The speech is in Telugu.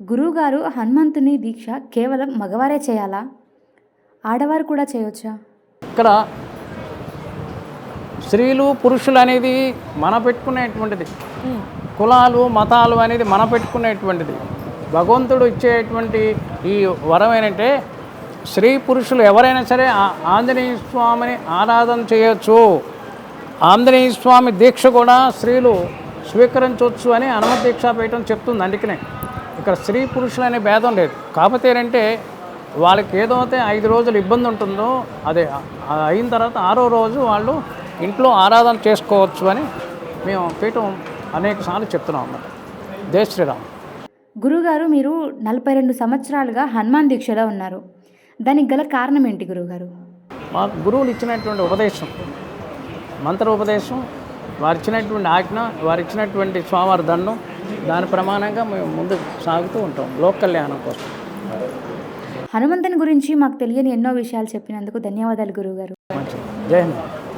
గురువుగారు హనుమంతుని దీక్ష కేవలం మగవారే చేయాలా? ఆడవారు కూడా చేయొచ్చా? ఇక్కడ స్త్రీలు పురుషులు అనేది మన పెట్టుకునేటువంటిది. కులాలు మతాలు అనేది మన పెట్టుకునేటువంటిది. భగవంతుడు ఇచ్చేటువంటి ఈ వరం ఏంటంటే స్త్రీ పురుషులు ఎవరైనా సరే ఆంజనేయ స్వామిని ఆరాధన చేయొచ్చు. ఆంజనేయ స్వామి దీక్ష కూడా స్త్రీలు స్వీకరించవచ్చు అని హనుమత్ దీక్షాపీఠం చెప్తుంది అందుకనే. ఇక్కడ స్త్రీ పురుషులు అనే భేదం లేదు. కాకపోతే ఏంటంటే వాళ్ళకి ఏదైతే ఐదు రోజులు ఇబ్బంది ఉంటుందో అదే అయిన తర్వాత ఆరో రోజు వాళ్ళు ఇంట్లో ఆరాధన చేసుకోవచ్చు అని మేము పీఠం అనేక సార్లు చెప్తున్నాం అన్నమాట. జై శ్రీరామ్. గురువుగారు మీరు నలభై రెండు సంవత్సరాలుగా హనుమాన్ దీక్షలో ఉన్నారు. దానికి గల కారణం ఏంటి గురువుగారు మా గురువులు ఇచ్చినటువంటి ఉపదేశం మంత్ర ఉపదేశం వారు ఇచ్చినటువంటి ఆజ్ఞ వారు ఇచ్చినటువంటి స్వామివారి దండం దాని ప్రమాణంగా మేము ముందు సాగుతూ ఉంటాం లోక కళ్యాణం కోసం. హనుమంతుని గురించి మాకు తెలియని ఎన్నో విషయాలు చెప్పినందుకు ధన్యవాదాలు గురువుగారు. జై హింద్.